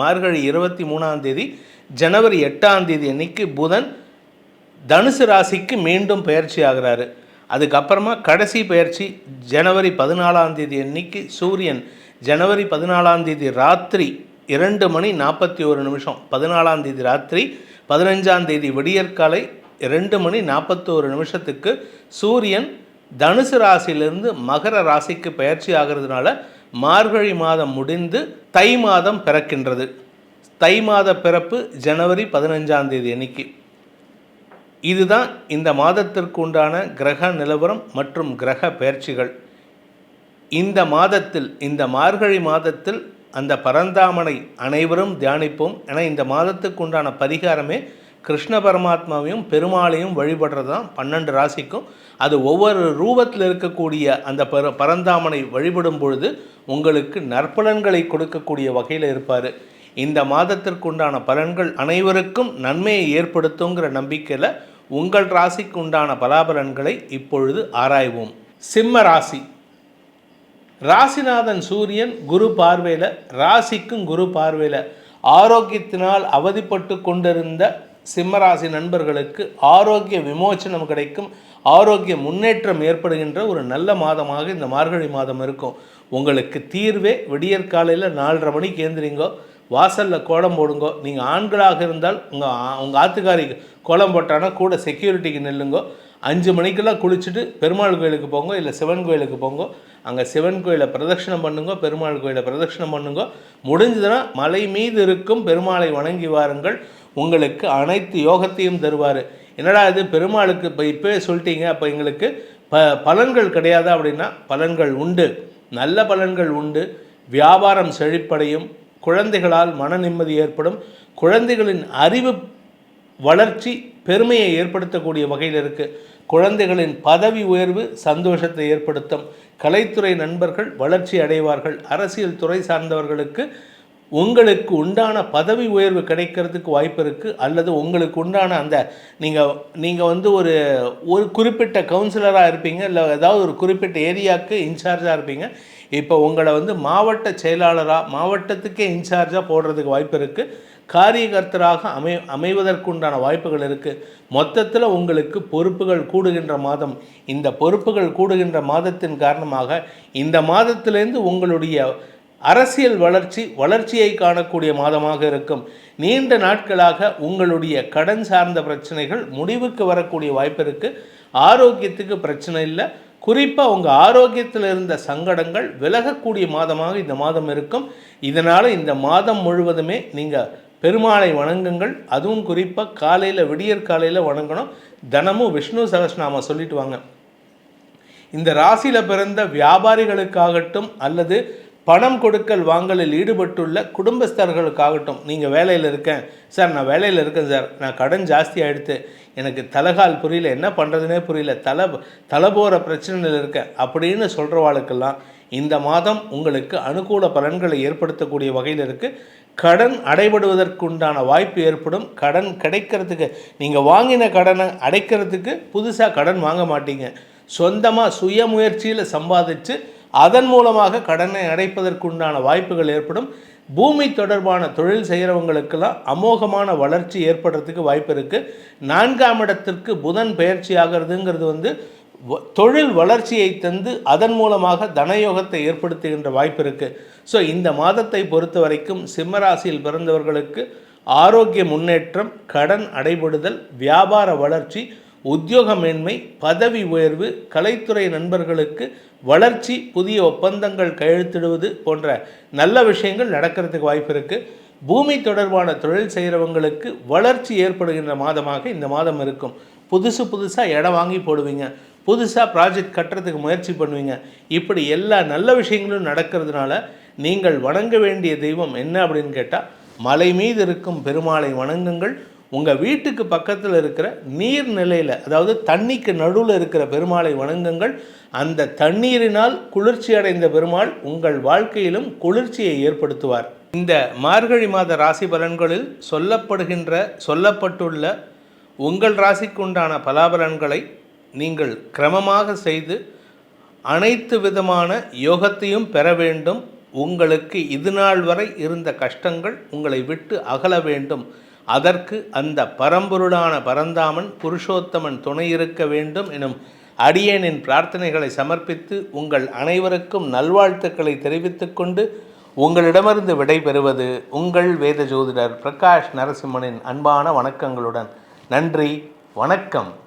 மார்கழி இருபத்தி மூணாம் தேதி ஜனவரி எட்டாம் தேதி அன்னைக்கு புதன் தனுசு ராசிக்கு மீண்டும் பயிற்சி ஆகிறாரு. அதுக்கப்புறமா கடைசி பயிற்சி ஜனவரி பதினாலாம் தேதி அன்னைக்கு சூரியன் ஜனவரி பதினாலாம் தேதி ராத்திரி இரண்டு மணி நாற்பத்தி ஒரு நிமிஷம் பதினாலாம் தேதி ராத்திரி பதினஞ்சாம் தேதி விடியற்காலை ரெண்டு மணி நாற்பத்தோரு நிமிஷத்துக்கு சூரியன் தனுசு ராசியிலிருந்து மகர ராசிக்கு பயிற்சி ஆகிறதுனால மார்கழி மாதம் முடிந்து தை மாதம் பிறக்கின்றது. தை மாத பிறப்பு ஜனவரி பதினஞ்சாம் தேதி அன்னைக்கு. இதுதான் இந்த மாதத்திற்கு உண்டான கிரக நிலவரம் மற்றும் கிரக பயிற்சிகள் இந்த மாதத்தில் இந்த மார்கழி மாதத்தில் அந்த பரந்தாமனை அனைவரும் தியானிப்போம் என இந்த மாதத்துக்கு உண்டான பரிகாரமே கிருஷ்ண பரமாத்மாவையும் பெருமாளையும் வழிபடுறது தான் பன்னெண்டு ராசிக்கும். அது ஒவ்வொரு ரூபத்தில் இருக்கக்கூடிய அந்த பர பரந்தாமனை வழிபடும் பொழுது உங்களுக்கு நற்பலன்களை கொடுக்கக்கூடிய வகையில் இருப்பார். இந்த மாதத்திற்கு உண்டான பலன்கள் அனைவருக்கும் நன்மையை ஏற்படுத்துங்கிற நம்பிக்கையில் உங்கள் ராசிக்கு உண்டான பலாபலன்களை இப்பொழுது ஆராய்வோம். சிம்ம ராசி. ராசிநாதன் சூரியன் குரு பார்வையில் ராசிக்கும் குரு பார்வையில் ஆரோக்கியத்தினால் அவதிப்பட்டு கொண்டிருந்த சிம்மராசி நண்பர்களுக்கு ஆரோக்கிய விமோச்சனம் கிடைக்கும். ஆரோக்கிய முன்னேற்றம் ஏற்படுகின்ற ஒரு நல்ல மாதமாக இந்த மார்கழி மாதம் இருக்கும். உங்களுக்கு தீர்வே விடியற்காலையில் நாலரை மணிக்கு ஏந்திரிங்கோ வாசலில் கோலம் போடுங்கோ. நீங்கள் ஆண்களாக இருந்தால் உங்கள் உங்கள் ஆத்துக்காரி கோலம் போட்டானா கூட செக்யூரிட்டிக்கு நில்லுங்கோ. அஞ்சு மணிக்கெல்லாம் குளிச்சுட்டு பெருமாள் கோயிலுக்கு போங்க இல்லை சிவன் கோயிலுக்கு போங்க. அங்கே சிவன் கோயிலை பிரதட்சணம் பண்ணுங்க பெருமாள் கோயிலை பிரதட்சணம் பண்ணுங்க. முடிஞ்சதுன்னா மலை மீது இருக்கும் பெருமாளை வணங்கி வாருங்கள். உங்களுக்கு அனைத்து யோகத்தையும் தருவார். என்னடா இது? பெருமாளுக்கு இப்போ இப்போவே சொல்லிட்டீங்க. அப்போ எங்களுக்கு ப பலன்கள் கிடையாதா அப்படின்னா பலன்கள் உண்டு. நல்ல பலன்கள் உண்டு. வியாபாரம் செழிப்படையும். குழந்தைகளால் மன நிம்மதி ஏற்படும். குழந்தைகளின் அறிவு வளர்ச்சி பெருமையை ஏற்படுத்தக்கூடிய வகையில் இருக்குது குழந்தைகளின் பதவி உயர்வு சந்தோஷத்தை ஏற்படுத்தும். கலைத்துறை நண்பர்கள் வளர்ச்சி அடைவார்கள். அரசியல் துறை சார்ந்தவர்களுக்கு உங்களுக்கு உண்டான பதவி உயர்வு கிடைக்கிறதுக்கு வாய்ப்பு இருக்குது அல்லது உங்களுக்கு உண்டான அந்த நீங்கள் நீங்கள் வந்து ஒரு ஒரு குறிப்பிட்ட கவுன்சிலராக இருப்பீங்க இல்லை ஏதாவது ஒரு குறிப்பிட்ட ஏரியாவுக்கு இன்சார்ஜாக இருப்பீங்க இப்போ உங்களை வந்து மாவட்ட செயலாளராக மாவட்டத்துக்கே இன்சார்ஜாக போடுறதுக்கு வாய்ப்பு இருக்குது காரியகர்த்தராக அமை அமைவதற்குண்டான வாய்ப்புகள் இருக்குது மொத்தத்தில் உங்களுக்கு பொறுப்புகள் கூடுகின்ற மாதம் இந்த பொறுப்புகள் கூடுகின்ற மாதத்தின் காரணமாக இந்த மாதத்திலேருந்து உங்களுடைய அரசியல் வளர்ச்சி வளர்ச்சியை காணக்கூடிய மாதமாக இருக்கும். நீண்ட நாட்களாக உங்களுடைய கடன் சார்ந்த பிரச்சனைகள் முடிவுக்கு வரக்கூடிய வாய்ப்பு இருக்குது ஆரோக்கியத்துக்கு பிரச்சனை இல்லை. குறிப்பாக உங்கள் ஆரோக்கியத்தில் இருந்த சங்கடங்கள் விலகக்கூடிய மாதமாக இந்த மாதம் இருக்கும். இதனால் இந்த மாதம் முழுவதுமே நீங்கள் பெருமாளை வணங்குங்கள். அதுவும் குறிப்பாக காலையில் விடியற் காலையில் வணங்கணும். தினமும் விஷ்ணு சகஸ்நாம சொல்லிட்டு வாங்க. இந்த ராசியில் பிறந்த வியாபாரிகளுக்காகட்டும் அல்லது பணம் கொடுக்கல் வாங்கலில் ஈடுபட்டுள்ள குடும்பஸ்தர்களுக்காகட்டும் நீங்கள் வேலையில் இருக்கேன். சார் நான் வேலையில் இருக்கேன் சார். நான் கடன் ஜாஸ்தி ஆகிடுத்து எனக்கு தலைகால் புரியல. என்ன பண்ணுறதுனே புரியல. தலை தலை போகிற பிரச்சனையில் இருக்கேன். அப்படின்னு சொல்கிறவாளுக்கெல்லாம் இந்த மாதம் உங்களுக்கு அனுகூல பலன்களை ஏற்படுத்தக்கூடிய வகையில் இருக்குது கடன் அடைபடுவதற்குண்டான வாய்ப்பு ஏற்படும். கடன் கிடைக்கிறதுக்கு நீங்கள் வாங்கின கடனை அடைக்கிறதுக்கு புதுசாக கடன் வாங்க மாட்டீங்க. சொந்தமாக சுய முயற்சியில் சம்பாதிச்சு அதன் மூலமாக கடனை அடைப்பதற்குண்டான வாய்ப்புகள் ஏற்படும். பூமி தொடர்பான தொழில் செய்கிறவங்களுக்கெல்லாம் அமோகமான வளர்ச்சி ஏற்படுறதுக்கு வாய்ப்பு இருக்குது நான்காம் இடத்திற்கு புதன் பயிற்சி ஆகிறதுங்கிறது வந்து வ- தொழில் வளர்ச்சியை தந்து அதன் மூலமாக தனயோகத்தை ஏற்படுத்துகின்ற வாய்ப்பு இருக்குது ஸோ இந்த மாதத்தை பொறுத்த வரைக்கும் சிம்மராசியில் பிறந்தவர்களுக்கு ஆரோக்கிய முன்னேற்றம் கடன் அடைபடுதல் வியாபார வளர்ச்சி உத்தியோகமேன்மை பதவி உயர்வு கலைத்துறை நண்பர்களுக்கு வளர்ச்சி புதிய ஒப்பந்தங்கள் கையெழுத்திடுவது போன்ற நல்ல விஷயங்கள் நடக்கிறதுக்கு வாய்ப்பு இருக்குது பூமி தொடர்பான தொழில் செய்கிறவங்களுக்கு வளர்ச்சி ஏற்படுகின்ற மாதமாக இந்த மாதம் இருக்கும். புதுசு புதுசாக இடம் வாங்கி போடுவீங்க. புதுசாக ப்ராஜெக்ட் கட்டுறதுக்கு முயற்சி பண்ணுவீங்க. இப்படி எல்லா நல்ல விஷயங்களும் நடக்கிறதுனால நீங்கள் வணங்க வேண்டிய தெய்வம் என்ன அப்படின்னு கேட்டால் மலை மீது இருக்கும் பெருமாளை வணங்குங்கள். உங்கள் வீட்டுக்கு பக்கத்தில் இருக்கிற நீர்நிலையில் அதாவது தண்ணிக்கு நடுவில் இருக்கிற பெருமாளை வணங்குங்கள். அந்த தண்ணீரினால் குளிர்ச்சி அடைந்த பெருமாள் உங்கள் வாழ்க்கையிலும் குளிர்ச்சியை ஏற்படுத்துவார். இந்த மார்கழி மாத ராசி பலன்களில் சொல்லப்படுகின்ற சொல்லப்பட்டுள்ள உங்கள் ராசிக்குண்டான பலாபலன்களை நீங்கள் கிரமமாக செய்து அனைத்து விதமான யோகத்தையும் பெற வேண்டும். உங்களுக்கு இதுநாள் வரை இருந்த கஷ்டங்கள் உங்களை விட்டு அகல வேண்டும். அதற்கு அந்த பரம்பொருளான பரந்தாமன் புருஷோத்தமன் துணை இருக்க வேண்டும் எனும் அடியேனின் பிரார்த்தனைகளை சமர்ப்பித்து உங்கள் அனைவருக்கும் நல்வாழ்த்துக்களை தெரிவித்துக்கொண்டு உங்களிடமிருந்து விடைபெறுவது உங்கள் வேத ஜோதிடர் பிரகாஷ் நரசிம்மனின் அன்பான வணக்கங்களுடன். நன்றி வணக்கம்.